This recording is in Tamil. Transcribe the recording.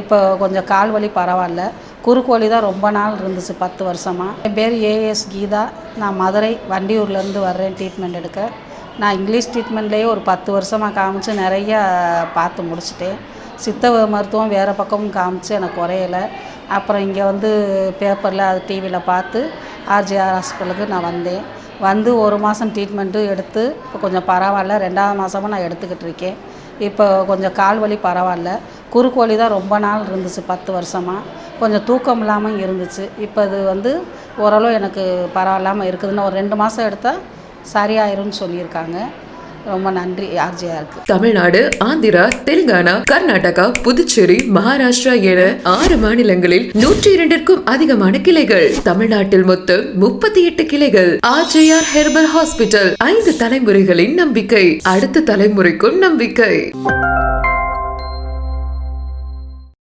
இப்போ கொஞ்சம் கால் வலி பரவாயில்ல. குறுக்கு வலி தான் ரொம்ப நாள் இருந்துச்சு பத்து வருஷமாக என் பேர் ஏஎஸ் கீதா. நான் மதுரை வண்டியூர்லேருந்து வர்றேன் ட்ரீட்மெண்ட் எடுக்க. நான் இங்கிலீஷ் ட்ரீட்மெண்ட்லேயே ஒரு பத்து வருஷமாக காமிச்சு நிறையா பார்த்து முடிச்சிட்டேன். சித்த மருத்துவம் வேறு பக்கமும் காமிச்சு எனக்கு குறையலை. அப்புறம் இங்கே வந்து பேப்பரில் அது டிவியில் பார்த்து ஆர்ஜிஆர் ஹாஸ்பிட்டலுக்கு நான் வந்தேன். வந்து ஒரு மாதம் ட்ரீட்மெண்ட்டு எடுத்து இப்போ கொஞ்சம் பரவாயில்ல. ரெண்டாவது மாதமும் நான் எடுத்துக்கிட்டு இருக்கேன். இப்போ கொஞ்சம் கால் வலி பரவாயில்ல. குறுக்கு தான் ரொம்ப நாள் இருந்துச்சு பத்து வருஷமாக கொஞ்சம் தூக்கம் இல்லாமல் இருந்துச்சு. இப்போ இது வந்து ஓரளவு எனக்கு பரவாயில்லாமல் இருக்குதுன்னு ஒரு ரெண்டு மாதம் எடுத்தால் சரியாயிரும்னு சொல்லியிருக்காங்க. ரொம்ப நன்றி ஆர்ஜிஆருக்கு. தமிழ்நாடு ஆந்திரா தெலுங்கானா கர்நாடகா புதுச்சேரி மகாராஷ்டிரா என ஆறு மாநிலங்களில் நூற்றி இரண்டிற்கும் அதிகமான கிளைகள். தமிழ்நாட்டில் மொத்தம் முப்பத்தி எட்டு கிளைகள். ஆர்ஜேஆர் ஹெர்பல் ஹாஸ்பிட்டல் ஐந்து தலைமுறைகளின் நம்பிக்கை. அடுத்த தலைமுறைக்கும் நம்பிக்கை.